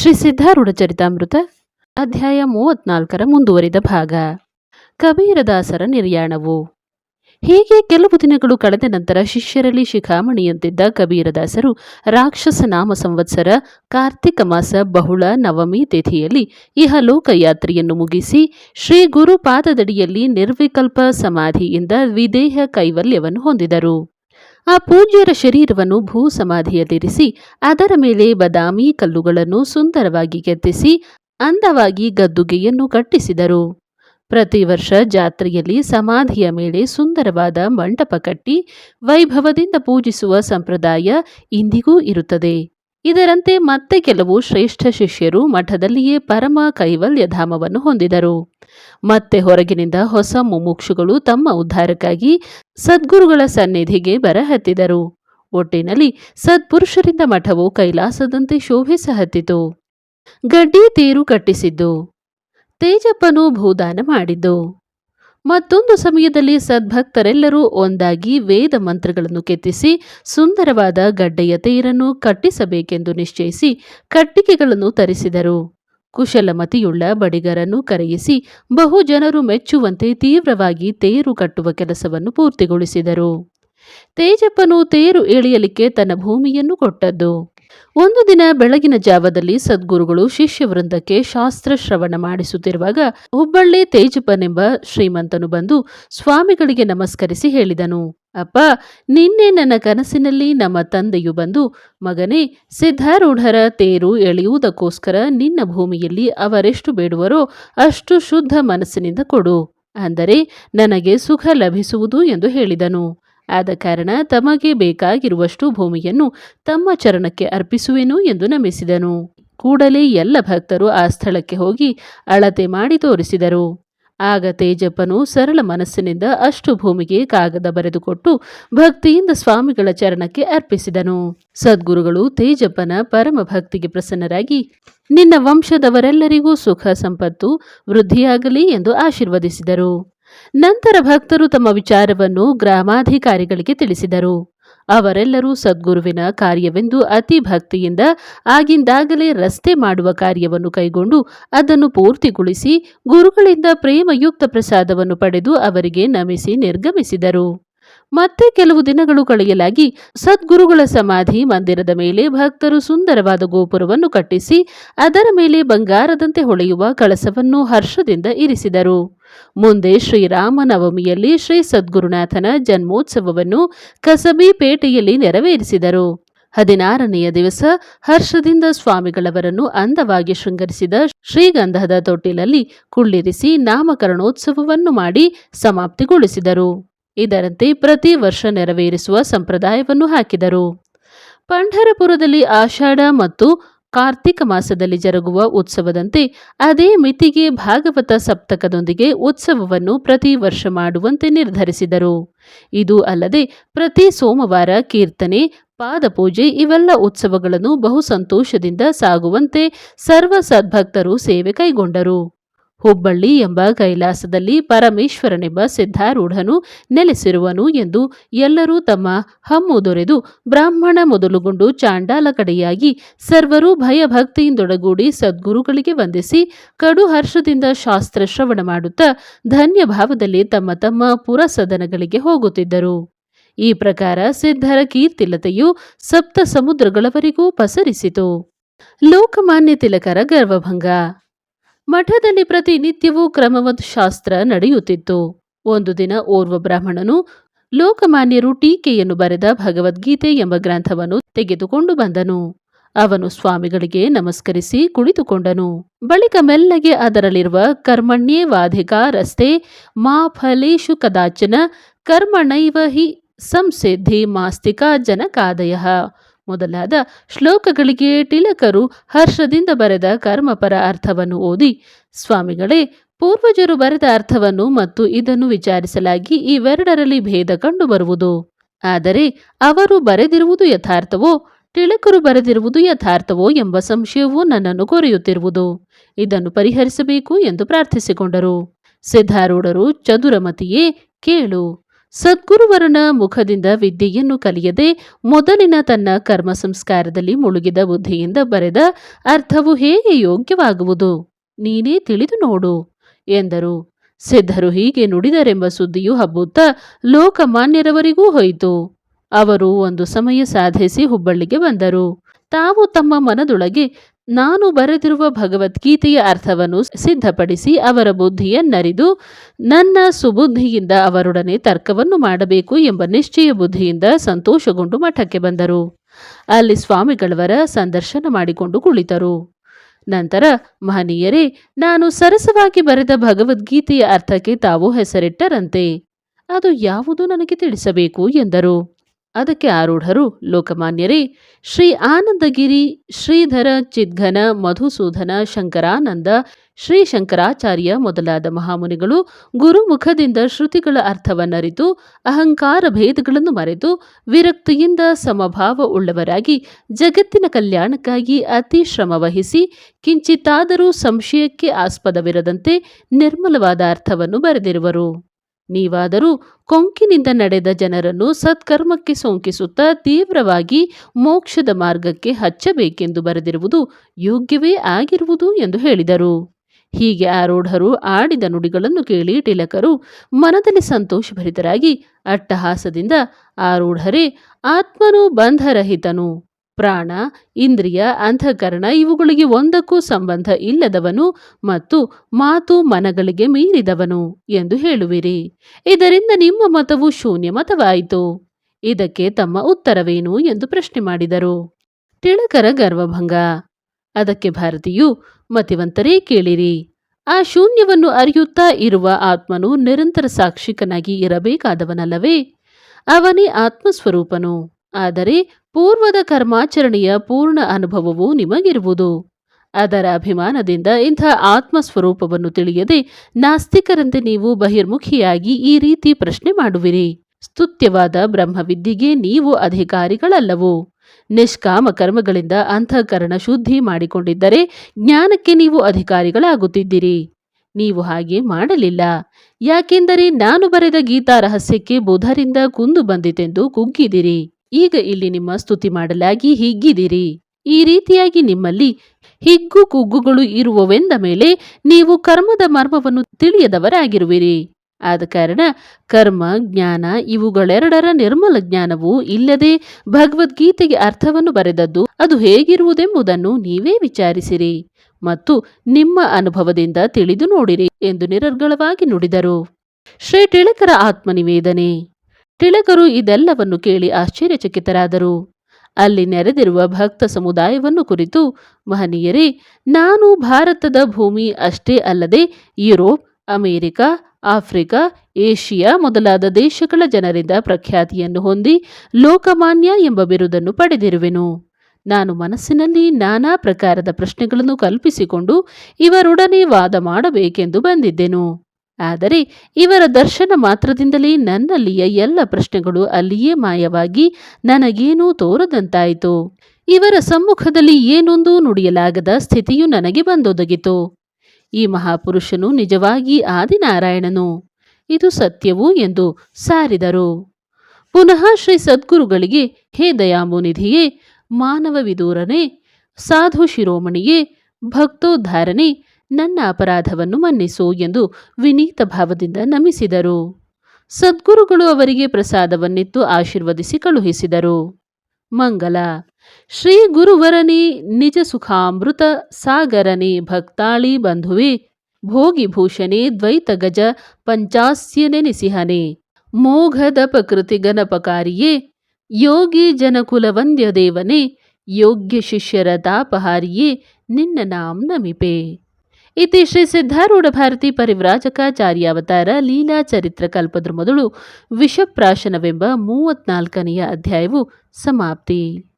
ಶ್ರೀ ಸಿದ್ಧಾರೂಢ ಚರಿತಾಮೃತ, ಅಧ್ಯಾಯ ಮೂವತ್ನಾಲ್ಕರ ಮುಂದುವರಿದ ಭಾಗ. ಕಬೀರದಾಸರ ನಿರ್ಯಾಣವು. ಹೀಗೆ ಕೆಲವು ದಿನಗಳು ಕಳೆದ ನಂತರ ಶಿಷ್ಯರಲ್ಲಿ ಶಿಖಾಮಣಿಯಂತಿದ್ದ ಕಬೀರದಾಸರು ರಾಕ್ಷಸ ನಾಮ ಸಂವತ್ಸರ, ಕಾರ್ತಿಕ ಮಾಸ, ಬಹುಳ, ನವಮಿ ತಿಥಿಯಲ್ಲಿ ಇಹಲೋಕ ಯಾತ್ರೆಯನ್ನು ಮುಗಿಸಿ ಶ್ರೀ ಗುರು ಪಾದದಡಿಯಲ್ಲಿ ನಿರ್ವಿಕಲ್ಪ ಸಮಾಧಿಯಿಂದ ವಿದೇಹ ಕೈವಲ್ಯವನ್ನು ಹೊಂದಿದರು. ಆ ಪೂಜ್ಯರ ಶರೀರವನ್ನು ಭೂ ಸಮಾಧಿಯಲ್ಲಿರಿಸಿ ಅದರ ಮೇಲೆ ಬದಾಮಿ ಕಲ್ಲುಗಳನ್ನು ಸುಂದರವಾಗಿ ಕೆತ್ತಿಸಿ, ಅಂದವಾಗಿ ಗದ್ದುಗೆಯನ್ನು ಕಟ್ಟಿಸಿದರು. ಪ್ರತಿ ವರ್ಷ ಜಾತ್ರೆಯಲ್ಲಿ ಸಮಾಧಿಯ ಮೇಲೆ ಸುಂದರವಾದ ಮಂಟಪ ಕಟ್ಟಿ, ವೈಭವದಿಂದ ಪೂಜಿಸುವ ಸಂಪ್ರದಾಯ ಇಂದಿಗೂ ಇರುತ್ತದೆ. ಇದರಂತೆ ಮತ್ತೆ ಕೆಲವು ಶ್ರೇಷ್ಠ ಶಿಷ್ಯರು ಮಠದಲ್ಲಿಯೇ ಪರಮ ಕೈವಲ್ಯಧಾಮವನ್ನು ಹೊಂದಿದರು. ಮತ್ತೆ ಹೊರಗಿನಿಂದ ಹೊಸ ಮುಮುಕ್ಷುಗಳು ತಮ್ಮ ಉದ್ಧಾರಕ್ಕಾಗಿ ಸದ್ಗುರುಗಳ ಸನ್ನಿಧಿಗೆ ಬರಹತ್ತಿದರು. ಒಟ್ಟಿನಲ್ಲಿ ಸತ್ಪುರುಷರಿಂದ ಮಠವು ಕೈಲಾಸದಂತೆ ಶೋಭಿಸಹತ್ತಿತು ಗಡ್ಡಿ ತೇರು ಕಟ್ಟಿಸಿದ್ದು. ತೇಜಪ್ಪನು ಭೂದಾನ ಮಾಡಿದ್ದು. ಮತ್ತೊಂದು ಸಮಯದಲ್ಲಿ ಸದ್ಭಕ್ತರೆಲ್ಲರೂ ಒಂದಾಗಿ ವೇದ ಮಂತ್ರಗಳನ್ನು ಕೆತ್ತಿಸಿ ಸುಂದರವಾದ ಗಡ್ಡೆಯ ತೇರನ್ನು ಕಟ್ಟಿಸಬೇಕೆಂದು ನಿಶ್ಚಯಿಸಿ ಕಟ್ಟಿಗೆಗಳನ್ನು ತರಿಸಿದರು. ಕುಶಲಮತಿಯುಳ್ಳ ಬಡಿಗರನ್ನು ಕರೆಯಿಸಿ ಬಹು ಜನರು ಮೆಚ್ಚುವಂತೆ ತೀವ್ರವಾಗಿ ತೇರು ಕಟ್ಟುವ ಕೆಲಸವನ್ನು ಪೂರ್ತಿಗೊಳಿಸಿದರು. ತೇಜಪ್ಪನು ತೇರು ಎಳೆಯಲಿಕ್ಕೆ ತನ್ನ ಭೂಮಿಯನ್ನು ಕೊಟ್ಟದ್ದು. ಒಂದು ದಿನ ಬೆಳಗಿನ ಜಾವದಲ್ಲಿ ಸದ್ಗುರುಗಳು ಶಿಷ್ಯ ವೃಂದಕ್ಕೆ ಶಾಸ್ತ್ರ ಶ್ರವಣ ಮಾಡಿಸುತ್ತಿರುವಾಗ ಹುಬ್ಬಳ್ಳಿ ತೇಜಪ್ಪನೆಂಬ ಶ್ರೀಮಂತನು ಬಂದು ಸ್ವಾಮಿಗಳಿಗೆ ನಮಸ್ಕರಿಸಿ ಹೇಳಿದನು. ಅಪ್ಪ, ನಿನ್ನೆ ನನ್ನ ಕನಸಿನಲ್ಲಿ ನಮ್ಮ ತಂದೆಯು ಬಂದು, ಮಗನೇ, ಸಿದ್ಧಾರೂಢರ ತೇರು ಎಳೆಯುವುದಕ್ಕೋಸ್ಕರ ನಿನ್ನ ಭೂಮಿಯಲ್ಲಿ ಅವರೆಷ್ಟು ಬೇಡುವರೋ ಅಷ್ಟು ಶುದ್ಧ ಮನಸ್ಸಿನಿಂದ ಕೊಡು. ಅಂದರೆ ನನಗೆ ಸುಖ ಲಭಿಸುವುದು ಎಂದು ಹೇಳಿದನು. ಆದ ಕಾರಣ ತಮಗೆ ಬೇಕಾಗಿರುವಷ್ಟು ಭೂಮಿಯನ್ನು ತಮ್ಮ ಚರಣಕ್ಕೆ ಅರ್ಪಿಸುವೆನು ಎಂದು ನಮಿಸಿದನು. ಕೂಡಲೇ ಎಲ್ಲ ಭಕ್ತರು ಆ ಸ್ಥಳಕ್ಕೆ ಹೋಗಿ ಅಳತೆ ಮಾಡಿ ತೋರಿಸಿದರು. ಆಗ ತೇಜಪ್ಪನು ಸರಳ ಮನಸ್ಸಿನಿಂದ ಅಷ್ಟು ಭೂಮಿಗೆ ಕಾಗದ ಬರೆದುಕೊಟ್ಟು ಭಕ್ತಿಯಿಂದ ಸ್ವಾಮಿಗಳ ಚರಣಕ್ಕೆ ಅರ್ಪಿಸಿದನು. ಸದ್ಗುರುಗಳು ತೇಜಪ್ಪನ ಪರಮ ಭಕ್ತಿಗೆ ಪ್ರಸನ್ನರಾಗಿ, ನಿನ್ನ ವಂಶದವರೆಲ್ಲರಿಗೂ ಸುಖ ಸಂಪತ್ತು ವೃದ್ಧಿಯಾಗಲಿ ಎಂದು ಆಶೀರ್ವದಿಸಿದರು. ನಂತರ ಭಕ್ತರು ತಮ್ಮ ವಿಚಾರವನ್ನು ಗ್ರಾಮಾಧಿಕಾರಿಗಳಿಗೆ ತಿಳಿಸಿದರು. ಅವರೆಲ್ಲರೂ ಸದ್ಗುರುವಿನ ಕಾರ್ಯವೆಂದು ಅತಿ ಭಕ್ತಿಯಿಂದ ಆಗಿಂದಾಗಲೇ ರಸ್ತೆ ಮಾಡುವ ಕಾರ್ಯವನ್ನು ಕೈಗೊಂಡು ಅದನ್ನು ಪೂರ್ತಿಗೊಳಿಸಿ ಗುರುಗಳಿಂದ ಪ್ರೇಮಯುಕ್ತ ಪ್ರಸಾದವನ್ನು ಪಡೆದು ಅವರಿಗೆ ನಮಿಸಿ ನಿರ್ಗಮಿಸಿದರು. ಮತ್ತೆ ಕೆಲವು ದಿನಗಳು ಕಳೆಯಲಾಗಿ ಸದ್ಗುರುಗಳ ಸಮಾಧಿ ಮಂದಿರದ ಮೇಲೆ ಭಕ್ತರು ಸುಂದರವಾದ ಗೋಪುರವನ್ನು ಕಟ್ಟಿಸಿ ಅದರ ಮೇಲೆ ಬಂಗಾರದಂತೆ ಹೊಳೆಯುವ ಕಳಸವನ್ನು ಹರ್ಷದಿಂದ ಇರಿಸಿದರು. ಮುಂದೆ ಶ್ರೀರಾಮನವಮಿಯಲ್ಲಿ ಶ್ರೀ ಸದ್ಗುರುನಾಥನ ಜನ್ಮೋತ್ಸವವನ್ನು ಕಸಬಿ ಪೇಟೆಯಲ್ಲಿ ನೆರವೇರಿಸಿದರು. ಹದಿನಾರನೆಯ ದಿವಸ ಹರ್ಷದಿಂದ ಸ್ವಾಮಿಗಳವರನ್ನು ಅಂದವಾಗಿ ಶೃಂಗರಿಸಿದ ಶ್ರೀಗಂಧದ ತೊಟ್ಟಿಲಲ್ಲಿ ಕುಳ್ಳಿರಿಸಿ ನಾಮಕರಣೋತ್ಸವವನ್ನು ಮಾಡಿ ಸಮಾಪ್ತಿಗೊಳಿಸಿದರು. ಇದರಂತೆ ಪ್ರತಿ ವರ್ಷ ನೆರವೇರಿಸುವ ಸಂಪ್ರದಾಯವನ್ನು ಹಾಕಿದರು. ಪಂಢರಪುರದಲ್ಲಿ ಆಷಾಢ ಮತ್ತು ಕಾರ್ತಿಕ ಮಾಸದಲ್ಲಿ ಜರುಗುವ ಉತ್ಸವದಂತೆ ಅದೇ ಮಿತಿಗೆ ಭಾಗವತ ಸಪ್ತಕದೊಂದಿಗೆ ಉತ್ಸವವನ್ನು ಪ್ರತಿ ವರ್ಷ ಮಾಡುವಂತೆ ನಿರ್ಧರಿಸಿದರು. ಇದು ಅಲ್ಲದೆ ಪ್ರತಿ ಸೋಮವಾರ ಕೀರ್ತನೆ, ಪಾದಪೂಜೆ ಇವೆಲ್ಲ ಉತ್ಸವಗಳನ್ನು ಬಹು ಸಂತೋಷದಿಂದ ಸಾಗುವಂತೆ ಸರ್ವ ಸದ್ಭಕ್ತರು ಸೇವೆ ಕೈಗೊಂಡರು. ಹುಬ್ಬಳ್ಳಿ ಎಂಬ ಕೈಲಾಸದಲ್ಲಿ ಪರಮೇಶ್ವರನೆಂಬ ಸಿದ್ಧಾರೂಢನು ನೆಲೆಸಿರುವನು ಎಂದು ಎಲ್ಲರೂ ತಮ್ಮ ಹಮ್ಮು ದೊರೆದು ಬ್ರಾಹ್ಮಣ ಮೊದಲುಗೊಂಡು ಚಾಂಡಾಲ ಕಡೆಯಾಗಿ ಸರ್ವರೂ ಭಯಭಕ್ತಿಯಿಂದೊಡಗೂಡಿ ಸದ್ಗುರುಗಳಿಗೆ ವಂದಿಸಿ ಕಡು ಹರ್ಷದಿಂದ ಶಾಸ್ತ್ರ ಶ್ರವಣ ಮಾಡುತ್ತಾ ಧನ್ಯ ಭಾವದಲ್ಲಿ ತಮ್ಮ ತಮ್ಮ ಪುರಸದನಗಳಿಗೆ ಹೋಗುತ್ತಿದ್ದರು. ಈ ಪ್ರಕಾರ ಸಿದ್ಧರ ಕೀರ್ತಿಲತೆಯು ಸಪ್ತ ಸಮುದ್ರಗಳವರೆಗೂ ಪಸರಿಸಿತು. ಲೋಕಮಾನ್ಯ ತಿಲಕರ ಗರ್ವಭಂಗ. ಮಠದಲ್ಲಿ ಪ್ರತಿನಿತ್ಯವೂ ಕ್ರಮವತ್ ಶಾಸ್ತ್ರ ನಡೆಯುತ್ತಿತ್ತು. ಒಂದು ದಿನ ಓರ್ವ ಬ್ರಾಹ್ಮಣನು ಲೋಕಮಾನ್ಯರು ಟೀಕೆಯನ್ನು ಬರೆದ ಭಗವದ್ಗೀತೆ ಎಂಬ ಗ್ರಂಥವನ್ನು ತೆಗೆದುಕೊಂಡು ಬಂದನು. ಅವನು ಸ್ವಾಮಿಗಳಿಗೆ ನಮಸ್ಕರಿಸಿ ಕುಳಿತುಕೊಂಡನು. ಬಳಿಕ ಮೆಲ್ಲಗೆ ಅದರಲ್ಲಿರುವ ಕರ್ಮಣ್ಯೇವಾಧಿಕಾರಸ್ತೆ ಮಾ ಫಲೇಶು ಕದಾಚನ ಕರ್ಮಣೈವ ಹಿ ಸಂಸಿದ್ಧಿ ಮಾಸ್ತಿಕಾ ಜನಕಾದಯ. ಮೊದಲಾದ ಶ್ಲೋಕಗಳಿಗೆ ಟಿಲಕರು ಹರ್ಷದಿಂದ ಬರೆದ ಕರ್ಮಪರ ಅರ್ಥವನ್ನು ಓದಿ. ಸ್ವಾಮಿಗಳೇ, ಪೂರ್ವಜರು ಬರೆದ ಅರ್ಥವನ್ನು ಮತ್ತು ಇದನ್ನು ವಿಚಾರಿಸಲಾಗಿ ಇವೆರಡರಲ್ಲಿ ಭೇದ ಕಂಡುಬರುವುದು. ಆದರೆ ಅವರು ಬರೆದಿರುವುದು ಯಥಾರ್ಥವೋ ಟಿಳಕರು ಬರೆದಿರುವುದು ಯಥಾರ್ಥವೋ ಎಂಬ ಸಂಶಯವೂ ನನ್ನನ್ನು ಕೊರೆಯುತ್ತಿರುವುದು. ಇದನ್ನು ಪರಿಹರಿಸಬೇಕು ಎಂದು ಪ್ರಾರ್ಥಿಸಿಕೊಂಡರು. ಸಿದ್ಧಾರೂಢರು ಚದುರಮತಿಯೇ ಕೇಳು. ಸದ್ಗುರುವರನ ಮುಖದಿಂದ ವಿದ್ಯೆಯನ್ನು ಕಲಿಯದೆ ಮೊದಲಿನ ತನ್ನ ಕರ್ಮ ಸಂಸ್ಕಾರದಲ್ಲಿ ಮುಳುಗಿದ ಬುದ್ಧಿಯಿಂದ ಬರೆದ ಅರ್ಥವು ಹೇಗೆ ಯೋಗ್ಯವಾಗುವುದು? ನೀನೇ ತಿಳಿದು ನೋಡು, ಎಂದರು. ಸಿದ್ಧರು ಹೀಗೆ ನುಡಿದರೆಂಬ ಸುದ್ದಿಯು ಹಬ್ಬುತ್ತಾ ಲೋಕಮಾನ್ಯರವರಿಗೂ ಹೋಯಿತು. ಅವರು ಒಂದು ಸಮಯ ಸಾಧಿಸಿ ಹುಬ್ಬಳ್ಳಿಗೆ ಬಂದರು. ತಾವು ತಮ್ಮ ಮನದೊಳಗೆ ನಾನು ಬರೆದಿರುವ ಭಗವದ್ಗೀತೆಯ ಅರ್ಥವನ್ನು ಸಿದ್ಧಪಡಿಸಿ ಅವರ ಬುದ್ಧಿಯನ್ನರಿದು ನನ್ನ ಸುಬುದ್ಧಿಯಿಂದ ಅವರೊಡನೆ ತರ್ಕವನ್ನು ಮಾಡಬೇಕು ಎಂಬ ನಿಶ್ಚಯ ಬುದ್ಧಿಯಿಂದ ಸಂತೋಷಗೊಂಡು ಮಠಕ್ಕೆ ಬಂದರು. ಅಲ್ಲಿ ಸ್ವಾಮಿಗಳವರ ಸಂದರ್ಶನ ಮಾಡಿಕೊಂಡು ಕುಳಿತರು. ನಂತರ, ಮಹನೀಯರೇ, ನಾನು ಸರಸವಾಗಿ ಬರೆದ ಭಗವದ್ಗೀತೆಯ ಅರ್ಥಕ್ಕೆ ತಾವು ಹೆಸರಿಟ್ಟರಂತೆ. ಅದು ಯಾವುದು ನನಗೆ ತಿಳಿಸಬೇಕು ಎಂದರು. ಅದಕ್ಕೆ ಆರೂಢರು ಲೋಕಮಾನ್ಯರೇ, ಶ್ರೀ ಆನಂದಗಿರಿ, ಶ್ರೀಧರ ಚಿದ್ಘನ, ಮಧುಸೂದನ, ಶಂಕರಾನಂದ, ಶ್ರೀ ಶಂಕರಾಚಾರ್ಯ ಮೊದಲಾದ ಮಹಾಮುನಿಗಳು ಗುರುಮುಖದಿಂದ ಶ್ರುತಿಗಳ ಅರ್ಥವನ್ನರಿತು, ಅಹಂಕಾರ ಭೇದಗಳನ್ನು ಮರೆತು, ವಿರಕ್ತಿಯಿಂದ ಸಮಭಾವ ಉಳ್ಳವರಾಗಿ, ಜಗತ್ತಿನ ಕಲ್ಯಾಣಕ್ಕಾಗಿ ಅತಿ ಶ್ರಮ ವಹಿಸಿ, ಕಿಂಚಿತ್ತಾದರೂ ಸಂಶಯಕ್ಕೆ ಆಸ್ಪದವಿರದಂತೆ ನಿರ್ಮಲವಾದ ಅರ್ಥವನ್ನು ಬರೆದಿರುವರು. ನೀವಾದರೂ ಕೊಂಕಿನಿಂದ ನಡೆದ ಜನರನ್ನು ಸತ್ಕರ್ಮಕ್ಕೆ ಸೋಂಕಿಸುತ್ತಾ ತೀವ್ರವಾಗಿ ಮೋಕ್ಷದ ಮಾರ್ಗಕ್ಕೆ ಹಚ್ಚಬೇಕೆಂದು ಬರೆದಿರುವುದು ಯೋಗ್ಯವೇ ಆಗಿರುವುದು ಎಂದು ಹೇಳಿದರು. ಹೀಗೆ ಆರೂಢರು ಆಡಿದ ನುಡಿಗಳನ್ನು ಕೇಳಿ ಟಿಲಕರು ಮನದಲ್ಲಿ ಸಂತೋಷಭರಿತರಾಗಿ ಅಟ್ಟಹಾಸದಿಂದ ಆರೂಢರೇ ಆತ್ಮನು ಬಂಧರಹಿತನು. ಪ್ರಾಣ, ಇಂದ್ರಿಯ, ಅಂತಃಕರಣ ಇವುಗಳಿಗೆ ಒಂದಕ್ಕೂ ಸಂಬಂಧ ಇಲ್ಲದವನು ಮತ್ತು ಮಾತು ಮನಗಳಿಗೆ ಮೀರಿದವನು ಎಂದು ಹೇಳುವಿರಿ. ಇದರಿಂದ ನಿಮ್ಮ ಮತವು ಶೂನ್ಯ ಮತವಾಯಿತು ಇದಕ್ಕೆ ತಮ್ಮ ಉತ್ತರವೇನು ಎಂದು ಪ್ರಶ್ನೆ ಮಾಡಿದರು. ತಿಳಕರ ಗರ್ವಭಂಗ. ಅದಕ್ಕೆ ಭಾರತೀಯು, ಮತಿವಂತರೇ ಕೇಳಿರಿ. ಆ ಶೂನ್ಯವನ್ನು ಅರಿಯುತ್ತಾ ಇರುವ ಆತ್ಮನು ನಿರಂತರ ಸಾಕ್ಷಿಕನಾಗಿ ಇರಬೇಕಾದವನಲ್ಲವೇ? ಅವನೇ ಆತ್ಮಸ್ವರೂಪನು. ಆದರೆ ಪೂರ್ವದ ಕರ್ಮಾಚರಣೆಯ ಪೂರ್ಣ ಅನುಭವವು ನಿಮಗಿರುವುದು. ಅದರ ಅಭಿಮಾನದಿಂದ ಇಂಥ ಆತ್ಮಸ್ವರೂಪವನ್ನು ತಿಳಿಯದೆ ನಾಸ್ತಿಕರಂತೆ ನೀವು ಬಹಿರ್ಮುಖಿಯಾಗಿ ಈ ರೀತಿ ಪ್ರಶ್ನೆ ಮಾಡುವಿರಿ. ಸ್ತುತ್ಯವಾದ ಬ್ರಹ್ಮವಿದ್ಯೆಗೆ ನೀವು ಅಧಿಕಾರಿಗಳಲ್ಲವು? ನಿಷ್ಕಾಮ ಕರ್ಮಗಳಿಂದ ಅಂತಃಕರಣ ಶುದ್ಧಿ ಮಾಡಿಕೊಂಡಿದ್ದರೆ ಜ್ಞಾನಕ್ಕೆ ನೀವು ಅಧಿಕಾರಿಗಳಾಗುತ್ತಿದ್ದೀರಿ. ನೀವು ಹಾಗೆ ಮಾಡಲಿಲ್ಲ. ಯಾಕೆಂದರೆ ನಾನು ಬರೆದ ಗೀತಾ ರಹಸ್ಯಕ್ಕೆ ಬುಧರಿಂದ ಕುಂದು ಬಂದಿತೆಂದು ಕುಗ್ಗಿದಿರಿ. ಈಗ ಇಲ್ಲಿ ನಿಮ್ಮ ಸ್ತುತಿ ಮಾಡಲಾಗಿ ಹಿಗ್ಗಿದಿರಿ ಈ ರೀತಿಯಾಗಿ ನಿಮ್ಮಲ್ಲಿ ಹಿಗ್ಗು ಕುಗ್ಗುಗಳು ಇರುವವೆಂದ ಮೇಲೆ ನೀವು ಕರ್ಮದ ಮರ್ಮವನ್ನು ತಿಳಿಯದವರಾಗಿರುವಿರಿ. ಆದ ಕಾರಣ ಕರ್ಮ, ಜ್ಞಾನ ಇವುಗಳೆರಡರ ನಿರ್ಮಲ ಜ್ಞಾನವು ಇಲ್ಲದೆ ಭಗವದ್ಗೀತೆಗೆ ಅರ್ಥವನ್ನು ಬರೆದದ್ದು ಅದು ಹೇಗಿರುವುದೆಂಬುದನ್ನು ನೀವೇ ವಿಚಾರಿಸಿರಿ ಮತ್ತು ನಿಮ್ಮ ಅನುಭವದಿಂದ ತಿಳಿದು ನೋಡಿರಿ ಎಂದು ನಿರರ್ಗಳವಾಗಿ ನುಡಿದರು. ಶ್ರೀ ಟಿಳಕರ ಆತ್ಮನಿವೇದನೆ. ಟಿಳಕರು ಇದೆಲ್ಲವನ್ನು ಕೇಳಿ ಆಶ್ಚರ್ಯಚಕಿತರಾದರು. ಅಲ್ಲಿ ನೆರೆದಿರುವ ಭಕ್ತ ಸಮುದಾಯವನ್ನು ಕುರಿತು ಮಹನೀಯರೇ, ನಾನು ಭಾರತದ ಭೂಮಿ ಅಷ್ಟೇ ಅಲ್ಲದೆ ಯುರೋಪ್, ಅಮೆರಿಕ, ಆಫ್ರಿಕಾ, ಏಷಿಯಾ ಮೊದಲಾದ ದೇಶಗಳ ಜನರಿಂದ ಪ್ರಖ್ಯಾತಿಯನ್ನು ಹೊಂದಿ ಲೋಕಮಾನ್ಯ ಎಂಬ ಬಿರುದನ್ನು ಪಡೆದಿರುವೆನು. ನಾನು ಮನಸ್ಸಿನಲ್ಲಿ ನಾನಾ ಪ್ರಕಾರದ ಪ್ರಶ್ನೆಗಳನ್ನು ಕಲ್ಪಿಸಿಕೊಂಡು ಇವರೊಡನೆ ವಾದ ಮಾಡಬೇಕೆಂದು ಬಂದಿದ್ದೆನು. ಆದರೆ ಇವರ ದರ್ಶನ ಮಾತ್ರದಿಂದಲೇ ನನ್ನಲ್ಲಿಯ ಎಲ್ಲ ಪ್ರಶ್ನೆಗಳು ಅಲ್ಲಿಯೇ ಮಾಯವಾಗಿ ನನಗೇನೂ ತೋರದಂತಾಯಿತು. ಇವರ ಸಮ್ಮುಖದಲ್ಲಿ ಏನೊಂದೂ ನುಡಿಯಲಾಗದ ಸ್ಥಿತಿಯು ನನಗೆ ಬಂದೊದಗಿತು. ಈ ಮಹಾಪುರುಷನು ನಿಜವಾಗಿ ಆದಿನಾರಾಯಣನು. ಇದು ಸತ್ಯವು ಎಂದು ಸಾರಿದರು. ಪುನಃ ಶ್ರೀ ಸದ್ಗುರುಗಳಿಗೆ, ಹೇ ದಯಾಮುನಿಧಿಯೇ ಮಾನವ ವಿದೂರನೇ, ಸಾಧು ಶಿರೋಮಣಿಯೇ, ಭಕ್ತೋದ್ಧಾರನೆ ನನ್ನ ಅಪರಾಧವನ್ನು ಮನ್ನಿಸು ಎಂದು ವಿನೀತ ಭಾವದಿಂದ ನಮಿಸಿದರು. ಸದ್ಗುರುಗಳು ಅವರಿಗೆ ಪ್ರಸಾದವನ್ನಿತ್ತು ಆಶೀರ್ವದಿಸಿ ಕಳುಹಿಸಿದರು. ಮಂಗಲ, ಶ್ರೀ ಗುರುವರನಿ ನಿಜ ಸುಖಾಮೃತ ಸಾಗರನೇ ಭಕ್ತಾಳಿ ಬಂಧುವೆ ಭೋಗಿಭೂಷಣೆ ದ್ವೈತ ಗಜ ಪಂಚಾಸ್ಯನೆನಿಸಿಹನೆ ಮೋಘದ ಪ್ರಕೃತಿ ಗಣಪಕಾರಿಯೇ ಯೋಗಿ ಜನಕುಲವಂದ್ಯ ದೇವನೇ ಯೋಗ್ಯ ಶಿಷ್ಯರ ತಾಪಹಾರಿಯೇ, ನಿನ್ನ ನಾಂ ನಮಿಪೆ. ಇತಿ ಶ್ರೀ ಸಿದ್ಧಾರೂಢ ಭಾರತಿ ಪರಿವ್ರಾಜಕಾಚಾರ್ಯಾವತಾರ ಲೀಲಾ ಚರಿತ್ರ ಕಲ್ಪದ್ರ ಮೊದಲು ವಿಷಪ್ರಾಶನವೆಂಬ ಮೂವತ್ನಾಲ್ಕನೆಯ ಅಧ್ಯಾಯವು ಸಮಾಪ್ತಿ.